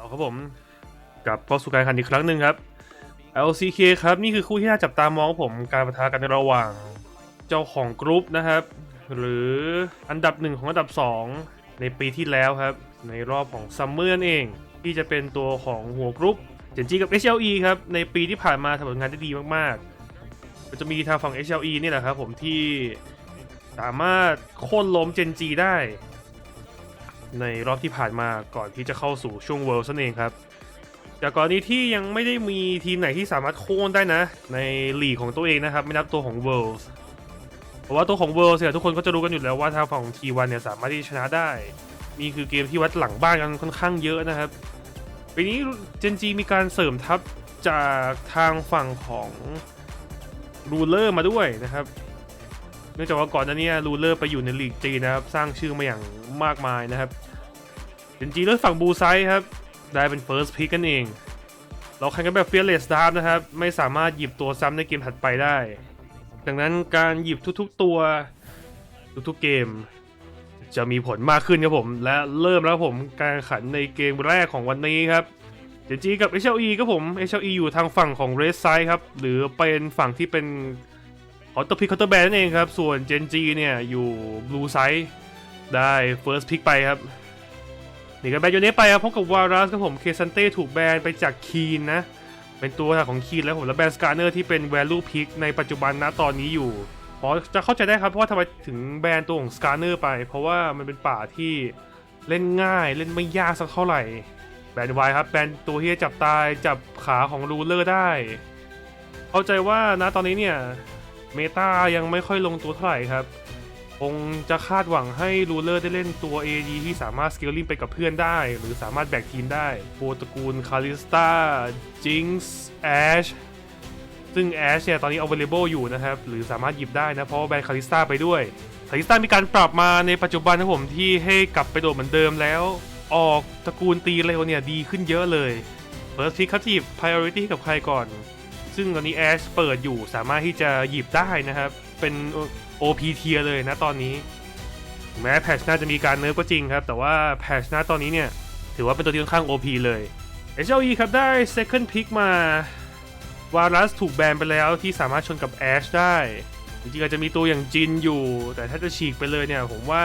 เอาครับผมกลับเข้าสู่การแข่งขันอีกครั้งหนึ่งครับ LCK ครับ นี่คือคู่ที่น่าจับตามองผมการประทะกันระหว่างเจ้าของกรุ๊ปนะครับ หรืออันดับหนึ่งของอันดับ 2 ในปีที่แล้วครับ ในรอบของซัมเมอร์นั่นเอง ที่จะเป็นตัวของหัวกรุ๊ปเจนจีกับ HLE ครับ ในปีที่ผ่านมาทำผลงานได้ดีมากๆก็จะมีทางฝั่ง HLE นี่แหละครับผมที่สามารถโค่นล้มเจนจีได้ ในรอบที่ผ่านมาก่อนที่จะเข้าสู่ช่วงเวิลด์นั่นเองครับ จากกรณีที่ยังไม่ได้มีทีมไหนที่สามารถโค่นได้นะ ในลีกของตัวเองนะครับ ไม่นับตัวของเวิลด์เพราะว่าตัวของเวิลด์เนี่ยทุกคนก็จะรู้กันอยู่แล้วว่าทางฝั่งของทีวันเนี่ยสามารถที่ชนะได้นี่คือเกมที่วัดหลังบ้านกันค่อนข้างเยอะนะครับปีนี้เจนจีมีการเสริมทัพจากทางฝั่งของรูเลอร์มาด้วยนะครับเนื่องจากว่าก่อนหน้านี้รูเลอร์ไปอยู่ในลีกจีนนะครับ สร้างชื่อมาอย่างมากมายนะครับ เจนจีเลือกฝั่งบูไซครับ ได้เป็น First Pick กันเอง เราแข่งกันแบบ Fearless Draft นะครับ ไม่สามารถหยิบตัวซ้ำในเกมถัดไปได้ ดังนั้นการหยิบทุกๆตัว ทุกๆเกม จะมีผลมากขึ้นครับผม และเริ่มแล้วผมการแข่งขันในเกมแรกของวันนี้ครับเจนจีกับ HLE ครับผม HLE อยู่ทางฝั่งของ Red Side ครับ หรือเป็นฝั่งที่เป็นคอร์เตอร์พิกคอร์เตอร์แบนนั่นเองครับ ส่วนเจนจีเนี่ยอยู่บลูไซด์ได้เฟิร์สพิกไปครับ หนีกันแบนโยเนสไปครับพบกับวารัสครับผมเคซันเต้ถูกแบนไปจากคีนนะ เป็นตัวของคีนแล้วผมแล้วแบนสการเนอร์ที่เป็นแวลูพิกในปัจจุบันนะตอนนี้อยู่พอจะเข้าใจได้ครับเพราะว่าทำไมถึงแบนตัวของสการเนอร์ไป เพราะว่ามันเป็นป่าที่เล่นง่ายเล่นไม่ยากสักเท่าไหร่ แบนไวครับแบนตัวที่จับตายจับขาของรูเลอร์ได้ เข้าใจว่านะตอนนี้เนี่ยเมตายังไม่ค่อยลงตัวเท่าไหร่ครับ คงจะคาดหวังให้รูเลอร์ได้เล่นตัว AD ที่สามารถสเกลลิงไปกับเพื่อนได้ หรือสามารถแบกทีมได้โปรตระกูลคาริสตาจิงส์แอชซึ่งแอชเนี่ยตอนนี้ available อยู่นะครับ หรือสามารถหยิบได้นะ เพราะแบนคาริสตาไปด้วยคาริสตามีการปรับมาในปัจจุบันนะผมที่ให้กลับไปโดดเหมือนเดิมแล้ว ออกตระกูลตีเร็วเนี่ยดีขึ้นเยอะเลย First Pick เขาจีบ priority กับใครก่อน ซึ่งตอนนี้แอชเปิดอยู่สามารถที่จะหยิบได้นะครับ เป็น OP เทียเลยนะตอนนี้ แม้แพชน่าจะมีการเนิร์ฟก็จริงครับ แต่ว่าแพชหน้าตอนนี้เนี่ย ถือว่าเป็นตัวที่ค่อนข้าง OP เลย HLE ครับได้ second pick มาวารัสถูกแบนไปแล้วที่สามารถชนกับแอชได้ จริงๆอาจจะมีตัวอย่างจินอยู่ แต่ถ้าจะฉีกไปเลยเนี่ย ผมว่า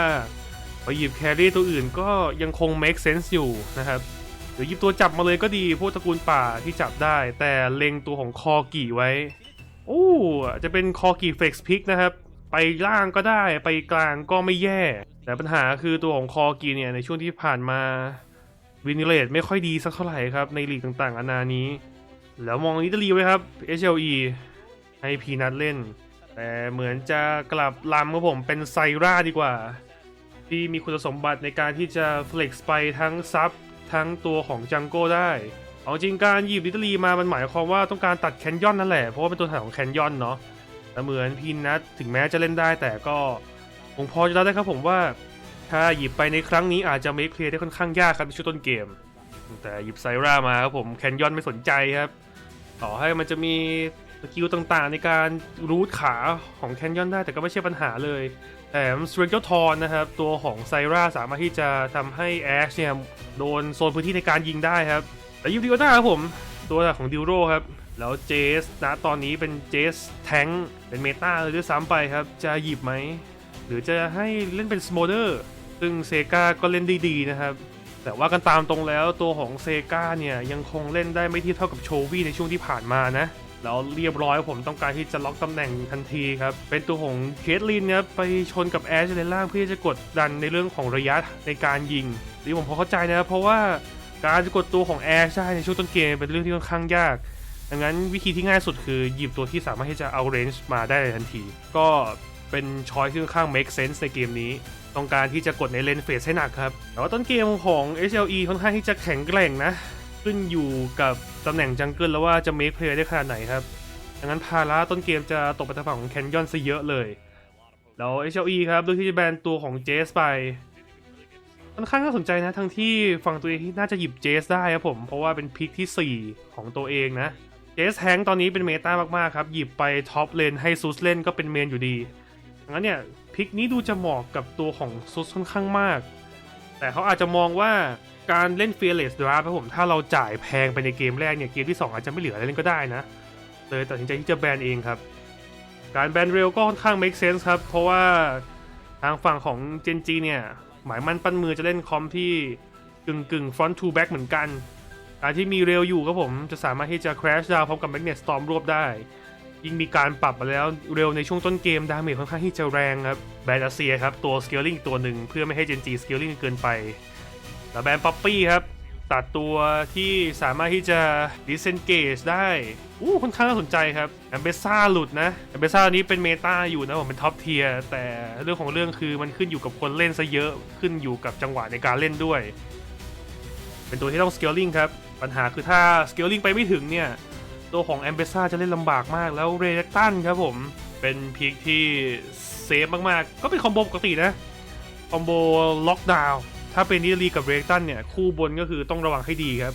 ไปหยิบแครี่ตัวอื่นก็ยังคง make sense อยู่นะครับเดี๋ยวหยิบตัวจับมาเลยก็ดีพวกตระกูลป่าที่จับได้ แต่เล็งตัวของคอกี่ไว้ อ้จะเป็นคอกีเฟกซ์พิกนะครับ ไปล่างก็ได้ไปกลางก็ไม่แย่ แต่ปัญหาคือตัวของคอกีเนี่ยในช่วงที่ผ่านมาวินิเลตไม่ค่อยดีสักเท่าไหร่ครับ ในลีกต่างๆอานานี้ แล้วมองอิตาลีไว้ครับ HLE ให้พีนัทเล่น แต่เหมือนจะกลับลำครับผมเป็นไซร่าดีกว่า ที่มีคุณสมบัติในการที่จะเฟล็กซ์ไปทั้งซับทั้งตัวของจังโก้ได้ เอาจริงการหยิบลิตรีมามันหมายความว่าต้องการตัดแคนยอนนั่นแหละ เพราะว่าเป็นตัวถ่ายของแคนยอนเนาะแต่เหมือนพีนัทถึงแม้จะเล่นได้แต่ก็คงพอจะเดาได้ครับผมว่า ถ้าหยิบไปในครั้งนี้อาจจะเมคเคลียร์ได้ค่อนข้างยากครับในช่วงต้นเกม แต่หยิบไซร่ามาครับผมแคนยอนไม่สนใจครับ ต่อให้มันจะมีสกิลต่างๆ ในการรูทขาของแคนยอนได้แต่ก็ไม่ใช่ปัญหาเลยแต่สเตรนเจอร์ทอนนะครับ ตัวของไซร่าสามารถที่จะทำให้แอชเนี่ยโดนโซนพื้นที่ในการยิงได้ครับ แต่ยูดิโอน่าครับผม ตัวของดิวโรครับ แล้วเจสนะตอนนี้เป็นเจสแทงเป็นเมตาเลยด้วยซ้ำไปครับ จะหยิบไหม หรือจะให้เล่นเป็นสโมเดอร์ซึ่งเซกาก็เล่นด้ดีนะครับ แต่ว่ากันตามตรงแล้วตัวของเซกาเนี่ยยังคงเล่นได้ไม่ทียบเท่ากับโชวี่ในช่วงที่ผ่านมานะแล้วเรียบร้อยผมต้องการที่จะล็อกตำแหน่งทันทีครับ เป็นตัวของเคทลินเนี่ยไปชนกับแอชในล่างเพื่อจะกดดันในเรื่องของระยะในการยิงนี่ผมพอเข้าใจนะเพราะว่า การจะกดตัวของแอชได้ในช่วงต้นเกมเป็นเรื่องที่ค่อนข้างยากดังนั้นวิธีที่ง่ายสุดคือหยิบตัวที่สามารถที่จะเอาเรนจ์มาได้ทันที ก็เป็นช้อยที่ค่อนข้าง make sense ในเกมนี้ ต้องการที่จะกดในเลนเฟสให้หนักครับ แต่ว่าต้นเกมของ HLE ค่อนข้างที่จะแข็งแกร่งนะ ขึ้นอยู่กับตำแหน่งจังเกิลแล้วว่าจะ make play ได้ขนาดไหนครับ ดังนั้นภาระต้นเกมจะตกไปทางฝั่งของแคนยอนซะเยอะเลย แล้ว HLE ครับโดยที่จะแบนตัวของเจสไป ค่อนข้างน่าสนใจนะ ทั้งที่ฝั่งตัวเองที่น่าจะหยิบเจสได้ครับผม เพราะว่าเป็นพิกที่ 4 ของตัวเองนะ เจสแฮงตอนนี้เป็นเมตามากๆครับ หยิบไปท็อปเลนให้ซูสเล่นก็เป็นเมนอยู่ดีงั้นเนี่ยพิกนี้ดูจะเหมาะกับตัวของซูสค่อนข้างมาก แต่เขาอาจจะมองว่าการเล่น Fearless Draft ครับผม ถ้าเราจ่ายแพงไปในเกมแรกเนี่ย เกมที่ 2 อาจจะไม่เหลืออะไรเล่นก็ได้นะ เลยตัดสินใจที่จะแบนเองครับ การแบนเร็วก็ค่อนข้าง make sense ครับ เพราะว่าทางฝั่งของ Gen G เนี่ย หมายมันปั้นมือจะเล่นคอมที่กึ่งกึ่ง front to back เหมือนกันการที่มีเร็วอยู่ครับผมจะสามารถที่จะ crash ดาวพร้อมกับ magnet storm รวบได้ ยิ่งมีการปรับมาแล้วเร็วในช่วงต้นเกม ดาเมจค่อนข้างที่จะแรงครับ แบนอาเซียครับ ตัว scaling อีกตัวหนึ่งเพื่อไม่ให้ Gen G scaling เกินไป แล้วแบนป๊อปปี้ครับ ตัดตัวที่สามารถที่จะ disengage ได้อู้ค่อนข้างน่าสนใจครับแอมเบซ่าหลุดนะแอมเบซ่านี้เป็นเมตาอยู่นะผมเป็นท็อปเทียร์แต่เรื่องของเรื่องคือมันขึ้นอยู่กับคนเล่นซะเยอะขึ้นอยู่กับจังหวะในการเล่นด้วย เป็นตัวที่ต้อง scaling ครับ ปัญหาคือถ้า scaling ไปไม่ถึงเนี่ย ตัวของแอมเบซ่าจะเล่นลำบากมากแล้วเรเ c ตันครับผมเป็นพีคที่เซฟมากๆ ก็เป็นคอมโบปกตินะคอมโบล็อกดาวน์ ถ้าเป็นนิลีกับเร c ตันเนี่ย คู่บนก็คือต้องระวังให้ดีครับ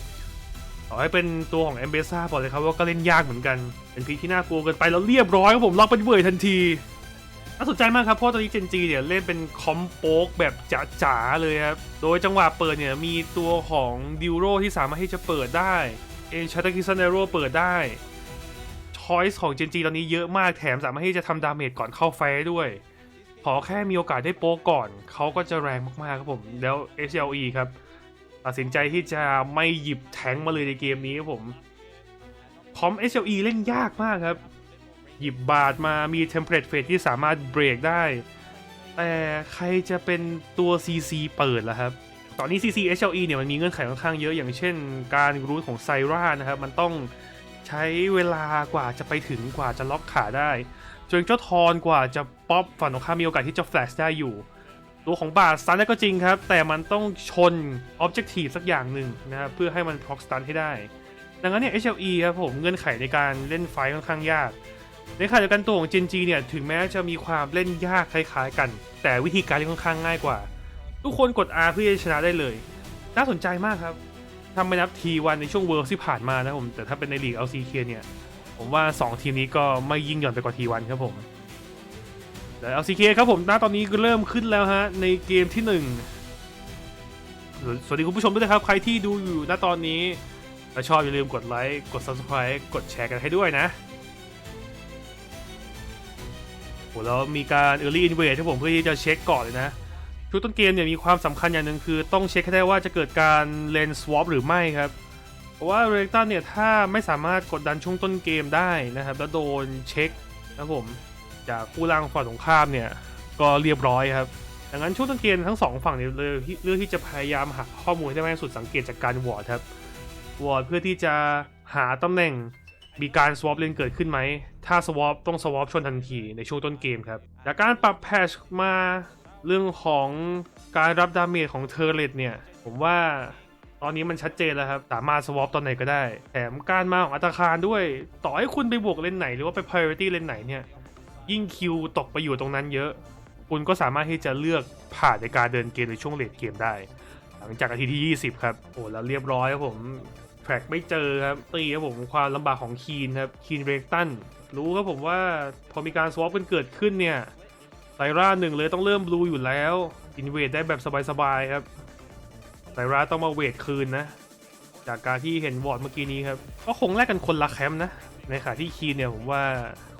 ต่อให้เป็นตัวของแอมเบซ่าบอกเลยครับว่าก็เล่นยากเหมือนกัน เป็นพีที่น่ากลัวเกินไปแล้วเรียบร้อยครับผมล็อกเป็นเวยทันทีน่าสนใจมากครับเพราะตอนนี้เจนจีเนี่ยเล่นเป็นคอมโปกแบบจ๋าๆเลยครับ โดยจังหวะเปิดเนี่ยมีตัวของดิวโรที่สามารถที่จะเปิดได้ เอชาตากิซันเนโรเปิดได้ชอยส์ของเจนจีตอนนี้เยอะมากแถมสามารถที่จะทำดาเมจก่อนเข้าไฟด้วย ขอแค่มีโอกาสได้โป๊ก่อน เขาก็จะแรงมากๆครับผม แล้ว SLE ครับ ตัดสินใจที่จะไม่หยิบแทงมาเลยในเกมนี้ครับผม คอม SLE เล่นยากมากครับ หยิบบาดมามีเทมเพลตเฟสที่สามารถเบรกได้ แต่ใครจะเป็นตัว CC เปิดล่ะครับ ตอนนี้ CC HLE เนี่ยมันมีเงื่อนไขค่อนข้างเยอะอย่างเช่น การรูทของไซรานะครับ มันต้องใช้เวลากว่าจะไปถึงกว่าจะล็อกขาได้ จนเจ้าทอนกว่าจะ ป๊อปฝั่งตรงข้ามมีโอกาสที่จะแฟลชได้อยู่ ตัวของบาทสตันได้ก็จริงครับ แต่มันต้องชน Objective สักอย่างหนึ่งนะครับเพื่อให้มัน proc stun ให้ได้ ดังนั้นเนี่ย HLE ครับผมเงื่อนไขในการเล่นไฟค่อนข้างยาก ในขณะเดียวกันตัวของ Gen G เนี่ยถึงแม้จะมีความเล่นยากคล้ายๆกัน แต่วิธีการเล่นค่อนข้างง่ายกว่า ทุกคนกด R เพื่อจะชนะได้เลย น่าสนใจมากครับทำไปนับทีวันในช่วงเวิร์ที่ผ่านมานะผมแต่ถ้าเป็นในลีก LCK เนี่ยผมว่า 2 ทีมนี้ก็ไม่ยิ่งหย่อนไปกว่าทีวันครับผม แต่ LCK ครับผมณตอนนี้ก็เริ่มขึ้นแล้วฮะ ในเกมที่ 1 สวัสดีคุณผู้ชมด้วยนะครับ ใครที่ดูอยู่ณตอนนี้ถ้าชอบอย่าลืมกดไลค์ กด Subscribe กดแชร์กันให้ด้วยนะโหแล้วมีการ Early Invade ที่ผมเพื่อที่จะเช็คก่อนเลยนะชุดต้นเกมเนี่ยมีความสำคัญอย่างหนึ่งคือต้องเช็คให้ได้ว่าจะเกิดการเลนสวอปหรือไม่ครับ เพราะว่าเรกตันเนี่ยถ้าไม่สามารถกดดันช่วงต้นเกมได้นะครับ แล้วโดนเช็คนะครับผม จากผู้ล่างฝ่ายตรงข้ามเนี่ยก็เรียบร้อยครับดังนั้นช่วงต้นเกมทั้งสองฝั่งเนี่ยเลยเลือกที่จะพยายามหาข้อมูลให้ได้มากที่สุดสังเกตจากการวอร์ดครับวอร์ดเพื่อที่จะหาตำแหน่งมีการ swap เลนเกิดขึ้นไหม ถ้า swap ต้อง swap ชนทันทีในช่วงต้นเกมครับจากการปรับแพชมาเรื่องของการรับดาเมจของเทอร์เลตเนี่ย ผมว่าตอนนี้มันชัดเจนแล้วครับ สามารถ swap ตอนไหนก็ได้ แถมการมาของอัตราคารด้วย ต่อให้คุณไปบวกเลนไหนหรือว่าไป priority เลนไหนเนี่ย ยิ่งคิวตกไปอยู่ตรงนั้นเยอะ คุณก็สามารถที่จะเลือกผ่านในการเดินเกมในช่วงเลดเกมได้ หลังจากนาทีที่ 20 ครับ โอ้แล้วเรียบร้อยครับผมแทร็กไม่เจอครับตีครับผมความลำบากของคีนครับคีนเรกตันรู้ครับผมว่าพอมีการสวอปกันเกิดขึ้นเนี่ยไซร่าหนึ่งเลยต้องเริ่มบลูอยู่แล้วอินเวดได้แบบสบายๆครับไซร่าต้องมาเวทคืนนะ จากการที่เห็นวอร์ดเมื่อกี้นี้ครับ ก็คงแลกกันคนละแคมป์นะ ในขณะที่คีนเนี่ยผมว่า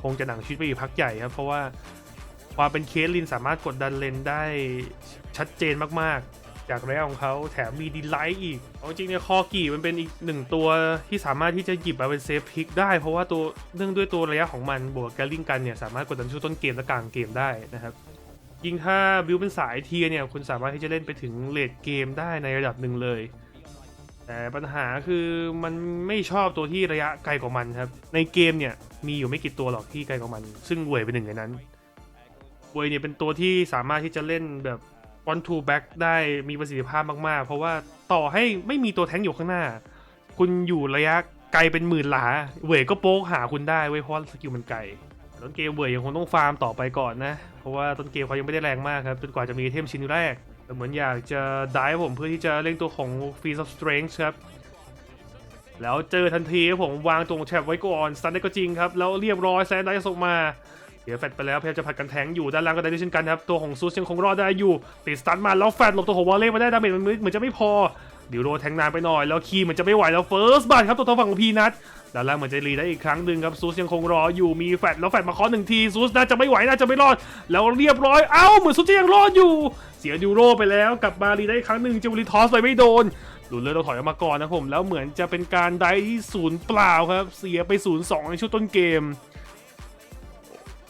คงจะหนังชีวิตไปอยู่พักใหญ่ครับ เพราะว่าความเป็นเคสลินสามารถกดดันเลนได้ชัดเจนมากๆ จากระยะของเขาแถมมีดีไลท์อีกเอาจริงเนี่ยคอกี่มันเป็นอีกหนึ่งตัวที่สามารถที่จะหยิบมาเป็นเซฟพิกได้ เพราะว่าตัวเนื่องด้วยตัวระยะของมันบวกแกลลิงกันเนี่ยสามารถกดดันช่วงต้นเกมและกลางเกมได้นะครับยิ่งถ้าบิวเป็นสายเทียเนี่ยคุณสามารถที่จะเล่นไปถึงเลดเกมได้ในระดับหนึ่งเลย แต่ปัญหาคือมันไม่ชอบตัวที่ระยะไกลกว่ามันครับ ในเกมเนี่ยมีอยู่ไม่กี่ตัวหรอกที่ไกลกว่ามัน ซึ่งเวยเป็นหนึ่งในนั้นเวยเนี่ยเป็นตัวที่สามารถที่จะเล่นแบบ one two back ได้มีประสิทธิภาพมากๆ เพราะว่าต่อให้ไม่มีตัวแท้งอยู่ข้างหน้า คุณอยู่ระยะไกลเป็นหมื่นหลา เวยก็โป๊กหาคุณได้เว้ยเพราะสกิลมันไกลต้นเกมเวยยังคงต้องฟาร์มต่อไปก่อนนะ เพราะว่าต้นเกมเขายังไม่ได้แรงมากครับจนกว่าจะมีเทมชิ้นแรก แต่เหมือนอยากจะดิฟผมเพื่อที่จะเล่นตัวของ Feast of Strength ครับ แล้วเจอทันทีครับผมวางตรงแท็บไว้ก่อนสตันได้ก็จริงครับ แล้วเรียบร้อยแซนได้ส่งมาเดี๋ยวแฟดไปแล้วพยายามจะผัดกันแทงอยู่ด้านล่างก็ได้ด้วยเช่นกันครับ ตัวของซูสยังคงรอดได้อยู่ติดสตันมาแล้วแฟดหลบตัวของวอลเล่มาได้ดาเมจมันเหมือนจะไม่พอ ดิวโรแทงนานไปหน่อย แล้วคีมือนจะไม่ไหวแล้วเฟิร์สบัตครับตัวทางฝั่งของพีนัทด้านล่างเหมือนจะรีได้อีกครั้งหนึ่งครับซูสยังคงรออยู่มีแฟดแล้วแฟดมาเคอหนึ่งทีซูสน่าจะไม่ไหวน่าจะไม่รอด แล้วเรียบร้อยเอ้าเหมือนซูสยังรอดอยู่ เสียดิวโรไปแล้วกลับมารีได้อีกครั้งหนึ่งเจวลิทอสไปไม่โดนดูเลือดเราถอยออกมาก่อนนะผมแล้วเหมือนจะเป็นการได้ที่ศูนย์เปล่าครับ เสียไปศูนย์สองในช่วงต้นเกม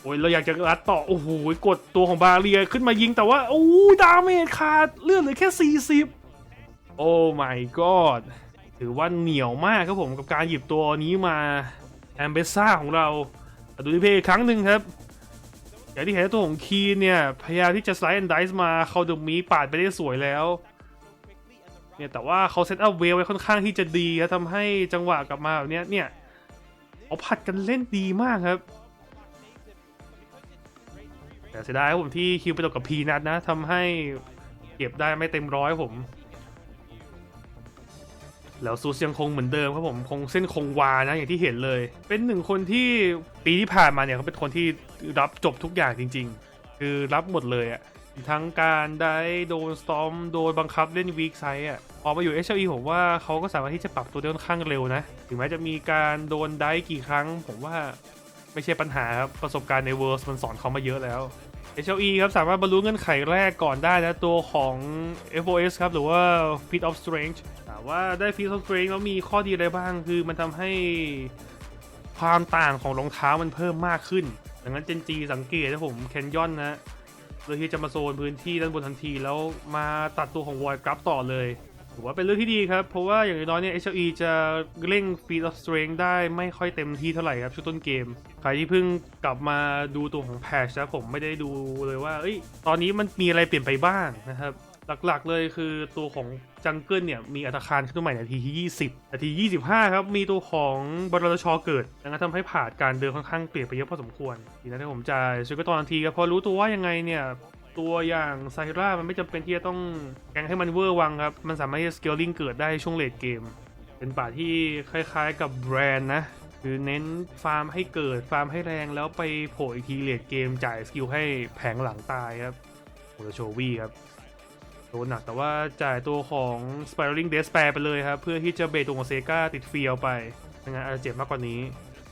โอ้ยเราอยากจะรัดต่อ โอ้โหกดตัวของบาเรียขึ้นมายิงแต่ว่าโอ้ดาเมจขาดเลือดเหลือแค่ 40 โอ้ my god ถือว่าเหนียวมากครับผมกับการหยิบตัวนี้มาแอมเบซ่าของเราดูดิเพย์อีกครั้งหนึ่งครับ อย่างที่เห็นตัวของคีนเนี่ย พยายามที่จะสไลด์แอนด์ไดส์มาเขาดูมีปาดไปได้สวยแล้วเนี่ยแต่ว่าเขาเซตอัพเวลไว้ค่อนข้างที่จะดีครับทำให้จังหวะกลับมาแบบเนี้ยเนี่ยเขาผัดกันเล่นดีมากครับแต่เสียดายครับผมที่คิวไปตกกับพีนัทนะทำให้เก็บได้ไม่เต็มร้อยผม แล้วซูสยังคงเหมือนเดิมครับผมคงเส้นคงวานะอย่างที่เห็นเลย เป็นหนึ่งคนที่ปีที่ผ่านมาเนี่ยเขาเป็นคนที่รับจบทุกอย่างจริง ๆ คือรับหมดเลยอะทั้งการได้โดนสตอมโดนบังคับเล่นวีคไซส์อะพอกมาอยู่ HLE ผมว่าเขาก็สามารถที่จะปรับตัวได้ค่อนข้างเร็วนะ ถึงแม้จะมีการโดนได้กี่ครั้ง ผมว่าไม่ใช่ปัญหาครับ ประสบการณ์ในเวิร์สมันสอนเขามาเยอะแล้ว HLE ครับสามารถบรรลุเงื่อนไขแรกก่อนได้นะตัวของ FOS ครับหรือว่า Feat of Strength ถามว่าได้ Feat of Strength แล้วมีข้อดีอะไรบ้าง คือมันทำให้ความต่างของรองเท้ามันเพิ่มมากขึ้น ดังนั้นเจนจีสังเกตนะผมแคนยอนนะเลือกที่จะมาโซนพื้นที่ด้านบนทันทีแล้วมาตัดตัวของวอยกรับต่อเลย ถือว่าเป็นเรื่องที่ดีครับ เพราะว่าอย่างน้อยเนี่ย HLE จะเร่ง Feat of Strength ได้ไม่ค่อยเต็มที่เท่าไหร่ครับช่วงต้นเกม ใครที่เพิ่งกลับมาดูตัวของแพชนะผมไม่ได้ดูเลยว่า เอ้ย ตอนนี้มันมีอะไรเปลี่ยนไปบ้างนะครับหลักๆเลยคือตัวของจังเกิลเนี่ย มีอัตราคารขึ้นใหม่นาทีที่ 20 นาที 25 ครับ มีตัวของบรลชอเกิดดังนั้นทำให้ผ่านการเดินค่อนข้างเปลี่ยนไปเยอะพอสมควรทีนั้นผมจะช่วยก็ตอนทันทีครับพอรู้ตัวว่ายังไงเนี่ย ตัวอย่างไซร่ามันไม่จำเป็นที่จะต้องแกงให้มันเวอร์วังครับ มันสามารถที่จะสเกลลิงเกิดได้ช่วงเลดเกม เป็นป่าที่คล้ายๆกับแบรนด์นะ คือเน้นฟาร์มให้เกิดฟาร์มให้แรงแล้วไปโผล่อีกทีเลดเกมจ่ายสกิลให้แผงหลังตายครับโอโชวีครับโดนหนักแต่ว่าจ่ายตัวของ Spiraling d e s p a i r ไปเลยครับ เพื่อที่จะเบรตัวของเซกาติดเฟียวไปงั้นอาจจะเจ็บมากกว่านี้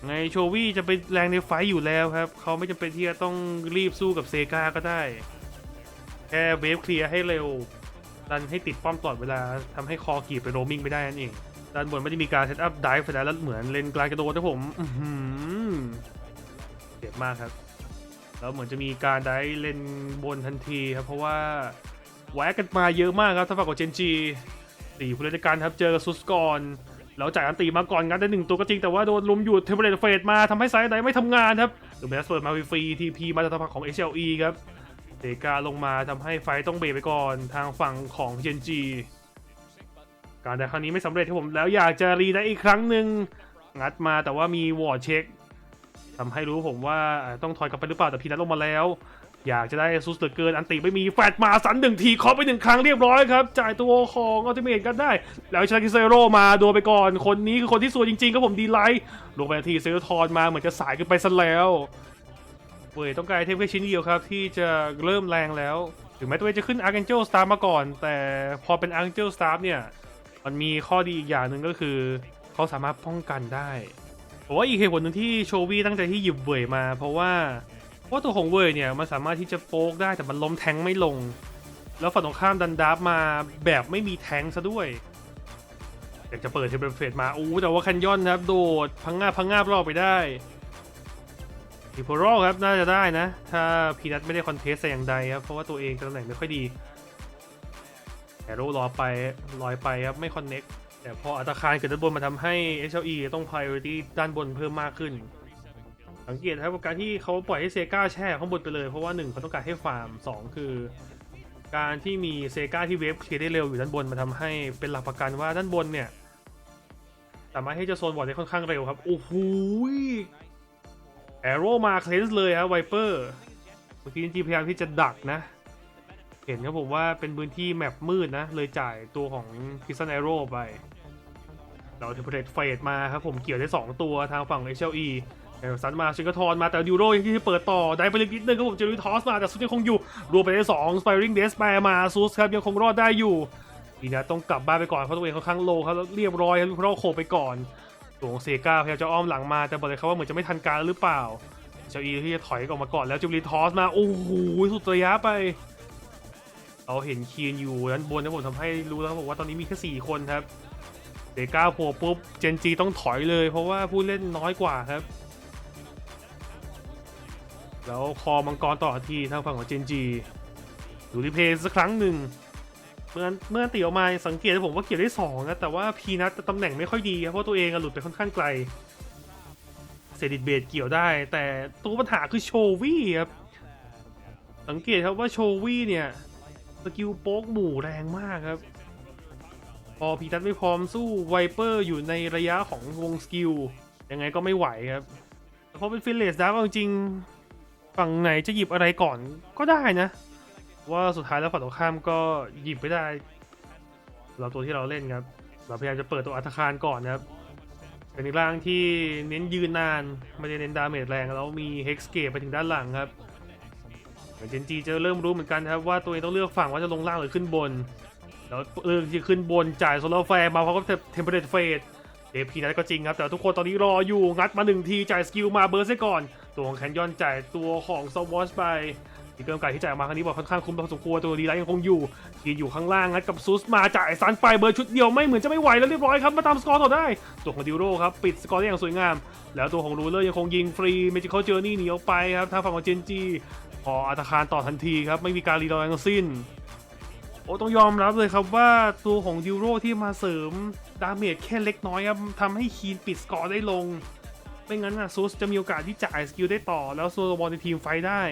ไงโชวี่จะไปแรงในไฟอยู่แล้วครับ เขาไม่จำเป็นที่จะต้องรีบสู้กับเซกาก็ได้ แค่เวฟเคลียร์ให้เร็ว ดันให้ติดป้อมตลอดเวลาทำให้คอกีบไปโรมิงไม่ได้นั่นเองด้านบนไม่ได้มีการเซตอัพไดฟ์แล้วแล้วเหมือนเลนกลางกระโดดนะผมเจ็บมากครับ แล้วเหมือนจะมีการได้เลนบนทันทีครับ เพราะว่าแวกกันมาเยอะมากครับทางฝั่งของเจนจีสี่ผู้เล่นด้วยกันครับเจอกับซุสกอนแล้วจ่ายอันตีมาก่อนงันได้หนึ่งตัวก็จริง แต่ว่าโดนลุมอยู่เทมเพลตเฟดมาทำให้ไซด์ไดไม่ทำงานครับหรือแมสเปิดมาฟรีทีพีมาจากทางฝั่งของ HLE ครับ เดกาลงมาทำให้ไฟต้องเบรกไปก่อนทางฝั่งของเจนจีการแต่ครั้งนี้ไม่สำเร็จที่ผมแล้วอยากจะรีได้อีกครั้งหนึ่งงัดมาแต่ว่ามีวอร์ดเช็คทำให้รู้ผมว่าต้องถอยกลับไปหรือเปล่าแต่พีนัทลงมาแล้ว อยากจะได้ซุสเหลือเกินอันติไม่มีแฟดมาสันหนึ่งทีเคาะไปหนึ่งครั้งเรียบร้อยครับ จ่ายตัวของอัลติเมทกันได้ แล้วชาคิเซโรมาโดนไปก่อนคนนี้คือคนที่สวยจริงๆครับผมดีไลท์ลงไปทีเซโรทอนมาเหมือนจะสายเกันไปซะแล้ว เวยต้องการไอเทมแค่ชิ้นเดียวครับที่จะเริ่มแรงแล้ว ถึงแม้ตัวเองจะขึ้น Archangel Star มาก่อน แต่พอเป็น Archangel Star เนี่ย มันมีข้อดีอีกอย่างหนึ่งก็คือ เขาสามารถป้องกันได้เพราะว่าอีกเหตุผลหนึ่งที่โชวี่ตั้งใจที่หยิบเวยมา เพราะว่าเพราะตัวของเวยเนี่ยมันสามารถที่จะโป๊กได้แต่มันล้มแทงไม่ลง แล้วฝั่งตรงข้ามดันดับมาแบบไม่มีแทงซะด้วยอยากจะเปิดเทมเปลเฟตมาอู้แต่ว่าคันยอนครับโดดพังงาพังงาบรอบไปได้ อีโพโรครับน่าจะได้นะ ถ้าพีนัทไม่ได้คอนเทสแต่อย่างใดครับ เพราะว่าตัวเองตำแหน่งไม่ค่อยดีแอโร่รอไปลอยไปครับ ไม่คอนเน็กแต่พออัตราคารเกิดด้านบนมาทำให้ HLE ต้อง priority ด้านบนเพิ่มมากขึ้น สังเกตครับการที่เขาปล่อยให้เซกาแช่ข้างบนไปเลย เพราะว่า 1 เขาต้องการให้ฟาร์ม 2 คือ การที่มีเซกาที่เวฟเคลียร์ได้เร็วอยู่ด้านบนมาทำให้เป็นหลักประกันว่าด้านบนเนี่ยสามารถให้จะโซนบอร์ดได้ค่อนข้างเร็วครับ โอ้โห แอโร่มาเคลนส์เลยครับไวเปอร์เมื่อกี้จริงๆพยายามที่จะดักนะ เห็นครับผมว่าเป็นพื้นที่แมปมืดนะ เลยจ่ายตัวของพิซซันแอโร่ไป เราเทมเพลตเฟดมาครับผมเกี่ยวได้ 2 ตัวทางฝั่ง HLE แอลซันมาชิงกทอนมาแต่ดิวโรยังที่เปิดต่อ ได้ไปเล็กนิดนึงครับผมเจอริทอสมาแต่ซุสยังคงอยู่ รวมไปได้2 Spiring d e s p a i r มาซุสครับยังคงรอดได้อยู่ทีนะต้องกลับบ้านไปก่อนเพราะตัวเองค่อนข้างโลครับแล้วเรียบร้อยครับเพราะโขไปก่อน ตัวงเซกาพยายามจะอ้อมหลังมาแต่บอกเลยครับว่าเหมือนจะไม่ทันการหรือเปล่า เจ้าอีที่จะถอยออกมาก่อนแล้วจูบลีทอสมา โอ้โหสุดระยะไป เราเห็นคีนอยู่ด้านบนนะผมทำให้รู้แล้วบผมว่าตอนนี้มีแค่สี่คนครับเซกาโผล่ปุ๊บเจนจีต้องถอยเลย เพราะว่าผู้เล่นน้อยกว่าครับ แล้วคอมังกรต่อทีทางฝั่งของเจนจีดูรีเพย์สักครั้งหนึ่ง เมื่อเมื่อตีออกมาสังเกตผมว่าเกี่ยวได้สองนะแต่ว่าพีนัทตำแหน่งไม่ค่อยดีครับเพราะตัวเองหลุดไปค่อนข้างไกลเซดิตเบดเกี่ยวได้ แต่ตัวปัญหาคือโชวี่ครับสังเกตครับว่าโชวี่เนี่ยสกิลโป๊กหมู่แรงมากครับ พอพีนัทไม่พร้อมสู้ไวเปอร์อยู่ในระยะของวงสกิลยังไงก็ไม่ไหวครับแต่พอเป็นฟิลเลสดาร์จริงฝั่งไหนจะหยิบอะไรก่อนก็ได้นะ ว่าสุดท้ายแล้วฝั่งตรงข้ามก็หยิบไม่ได้เราตัวที่เราเล่นครับ เราพยายามจะเปิดตัวอัตคารก่อนนะครับเป็นร่างที่เน้นยืนนานไม่ได้เน้นดาเมจแรงแล้วมีเฮกสเกไปถึงด้านหลังครับเหมือนเจนจีจะเริ่มรู้เหมือนกันครับว่าตัวเองต้องเลือกฝั่งว่าจะลงล่างหรือขึ้นบน แล้วเลือกที่จะขึ้นบนจ่ายโซลาร์แฟร์มาเพราะก็เทมเพลตเฟสเดฟพีนั้นก็จริงครับ แต่ทุกคนตอนนี้รออยู่งัดมาหนึ่งทีจ่ายสกิลมาเบิร์สก่อน ตัวของแคนยอนจ่ายตัวของซวอชไป อีกเกิมไก่ที่จ่ายมาครั้งนี้บอกค่อนข้างคุ้มพอสมควรตัวดีไลท์ยังคงอยู่ยืนอยู่ข้างล่างงัดกับซุสมาจ่ายซันไปเบอร์ชุดเดียวไม่เหมือนจะไม่ไหวแล้วเรียบร้อยครับมาตามสกอร์ต่อได้ ตัวของดิวโรครับปิดสกอร์ได้อย่างสวยงาม แล้วตัวของรูเลอร์ยังคงยิงฟรีเมจิคอลเจอร์นี่หนีออกไปครับทางฝั่งของเจนจีพออัตคารต่อทันทีครับไม่มีการรีดอยทั้งสิ้นโอ้ต้องยอมรับเลยครับว่าตัวของดิวโรที่มาเสริมดาเมจแค่เล็กน้อยครับทำให้คีนปิดสกอร์ได้ลงไม่งั้นอะซูสจะมีโอกาสที่จ่ายสกิลได้ต่อ แล้วโซโลบอลในทีมไฟได้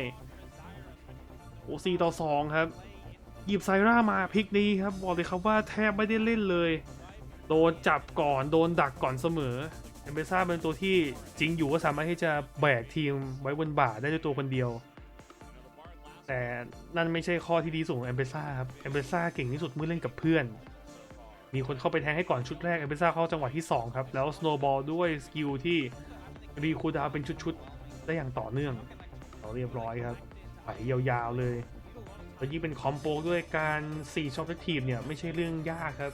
โอ้สี่ต่อสองครับ หยิบไซร่ามาพลิกนี้ครับ บอกเลยครับว่าแทบไม่ได้เล่นเลย โดนจับก่อนโดนดักก่อนเสมอเอเบซ่าเป็นตัวที่จริงอยู่ก็สามารถที่จะแบกทีมไว้บนบ่าได้ด้วยตัวคนเดียว แต่นั่นไม่ใช่ข้อที่ดีสุดของเอมเบซ่าครับเอมเบซ่าเก่งที่สุดเมื่อเล่นกับเพื่อน มีคนเข้าไปแทงให้ก่อนชุดแรกเอมเบซ่าเข้าจังหวะที่ 2 ครับ แล้วสโนบอลด้วยสกิลที่รีคูดาวเป็นชุดๆ ได้อย่างต่อเนื่องเราเรียบร้อยครับ ไปยาวๆเลยแล้วยิ่งเป็นคอมโบด้วยการ4ช็อตทีมเนี่ยไม่ใช่เรื่องยากครับ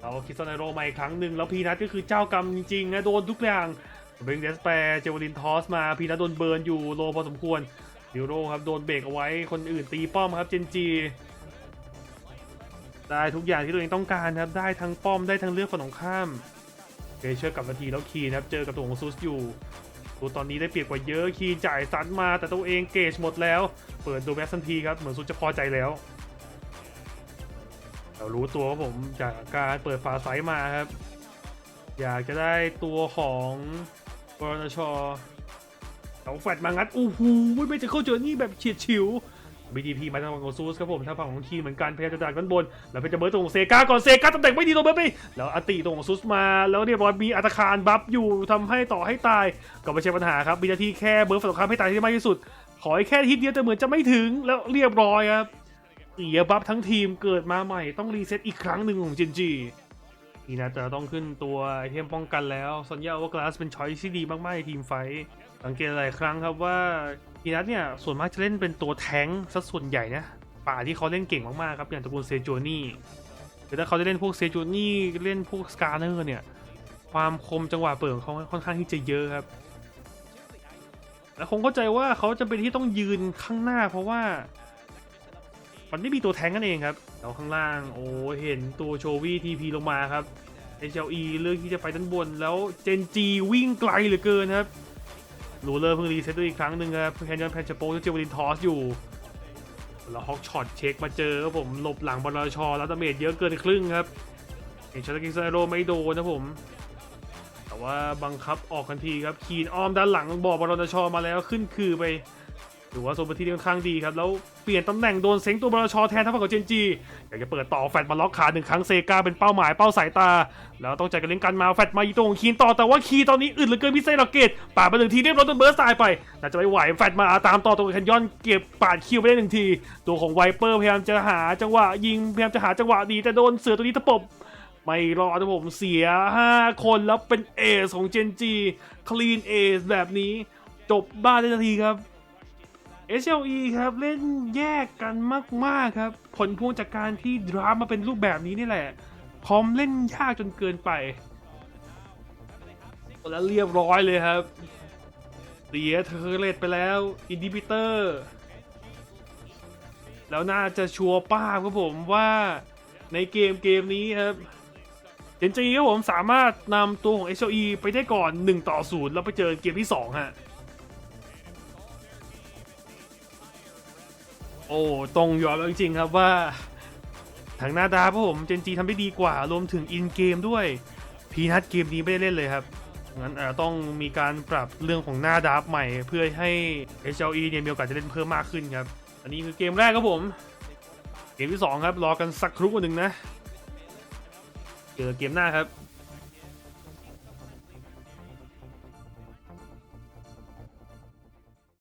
เราคิดซอนโรมาอีกครั้งหนึ่งแล้วพีนัทก็คือเจ้ากรรมจริงๆนะโดนทุกอย่างเบงเดสแปรเจวลินทอสมาพีนัทโดนเบิร์นอยู่โลพอสมควรดิวโรครับโดนเบรกเอาไว้คนอื่นตีป้อมครับเจนจีได้ทุกอย่างที่ตัวเองต้องการครับได้ทั้งป้อมได้ทั้งเลือกฝั่งตรงข้ามเกเชอร์กลับมาทีแล้วคีนะครับเจอกับตัวของซูสอยู่ ตัวตอนนี้ได้เปรียบกว่าเยอะคีนจ่ายซัดมาแต่ตัวเองเกจหมดแล้ว เปิดดูแบ็ทันทีครับเหมือนสุดจะพอใจแล้วเรารู้ตัวว่าผมจากการเปิดฝาไซส์มาครับ อยากจะได้ตัวของบรนชเอาแฟดมางัดอู้หูไม่จะเข้าเจอนี่แบบเฉียดฉิว BTP มาทางฝั่งของซูสครับผมทางฝั่งของทีมเหมือนกันพยายามจะดักด้านบน แล้วเป็นจะเบิร์ตตรงเซกาก่อนเซกาตำแหน่งไม่ดีตรงเบิร์ตไปแล้วอติตรงของซูสมา แล้วเรียบร้อยมีอัตคารบัฟอยู่ทำให้ต่อให้ตายก็ไม่ใช่ปัญหาครับมีหน้าที่แค่เบิร์ตฝั่งตรงข้ามให้ตายที่มากที่สุด ขอให้แค่ฮิตเดียวแต่เหมือนจะไม่ถึงแล้วเรียบร้อยครับเสียบัฟทั้งทีมเกิดมาใหม่ต้องรีเซ็ตอีกครั้งหนึ่งของจินจีนี่นะจะต้องขึ้นตัวไอเทมป้องกันแล้วสัญญาว่ากลาสเป็นช้อยที่ดีมากๆในทีมไฟสังเกตหลายครั้งครับว่า พีนัทเนี่ยส่วนมากจะเล่นเป็นตัวแท้งซะส่วนใหญ่นะป่าที่เขาเล่นเก่งมากๆครับอย่างตระกูลเซโจนี่แต่ถ้าเขาจะเล่นพวกเซโจนี่เล่นพวกสกาเนอร์เนี่ยความคมจังหวะเปิดของเขาค่อนข้างที่จะเยอะครับ และคงเข้าใจว่าเขาจะเป็นที่ต้องยืนข้างหน้าเพราะว่ามันไม่มีตัวแทงกันเองครับแล้วข้างล่าง โอ้เห็นตัวโชวี่ทีพีลงมาครับ HLE เลือกที่จะไปด้านบนแล้วเจนจีวิ่งไกลเหลือเกินครับ รูเลอร์เพิ่งรีเซ็ตด้วยอีกครั้งหนึ่งครับแคนยอนแพนชโปที่เจวลินทอสอยู่แล้วฮอกช็อตเช็คมาเจอครับผมหลบหลังบอลชอแล้วดาเมจเยอะเกินครึ่งครับเห็นชาตกิงซาโรไม่โดนนะผม แต่ว่าบังคับออกกันทีครับขีนอ้อมด้านหลังบอกบอลชอมาแล้วขึ้นคือไป ถือว่าโซนพื้นที่ค่อนข้างดีครับ แล้วเปลี่ยนตำแหน่งโดนเซ็งตัวบอลชอแทนทั้งฝั่งของเจนจีอยากจะเปิดต่อแฟดมาล็อกขาหนึ่งครั้งเซกาเป็นเป้าหมายเป้าสายตา แล้วต้องใจกันเล่นกันมาแฟดมาอีตรงคีนต่อแต่ว่าคีตอนนี้อึดเหลือเกินพิเศษล็อกเกตปาดมาหนึ่งทีเรียบร้อยจนเบิร์สตายไปน่าจะไม่ไหวแฟดมาตามต่อตัวแคนยอนเก็บปาดคิวไปได้หนึ่งที ตัวของไวเปอร์พยายามจะหาจังหวะยิงพยายามจะหาจังหวะดีแต่โดนเสือตัวนี้ตะปบไม่รอดนะผมเสีย 5 คนแล้วเป็นเอสของเจนจีคลีนเอสแบบนี้ จบบ้านได้ทันทีครับ SLE ครับเล่นแยกกันมาก ๆ ครับ ผลพวงจากการที่ดราฟมาเป็นรูปแบบนี้นี่แหละคอมเล่นยากจนเกินไปแล้วเรียบร้อยเลยครับเสียเทอร์เลตไปแล้วอินดิบิเตอร์ แล้วน่าจะชัวร์ป้าครับผมว่าในเกมเกมนี้ครับเจนจีครับผมสามารถนำตัวของ HLE ไปได้ก่อน 1 ต่อ 0 แล้วไปเจอเกมที่ 2 ฮะ โอ้ตรงยอมจริงๆครับว่าทางหน้าดาครับผมเจนจีทำได้ดีกว่ารวมถึงอินเกมด้วยพีนัทเกมนี้ไม่ได้เล่นเลยครับงั้นต้องมีการปรับเรื่องของหน้าดาร์ฟใหม่ เพื่อให้ HLE เนี่ยมีโอกาสจะเล่นเพิ่มมากขึ้นครับ อันนี้คือเกมแรกครับผม เกมที่ 2 ครับ รอกันสักครู่หนึ่งนะ เจอเกมหน้าครับ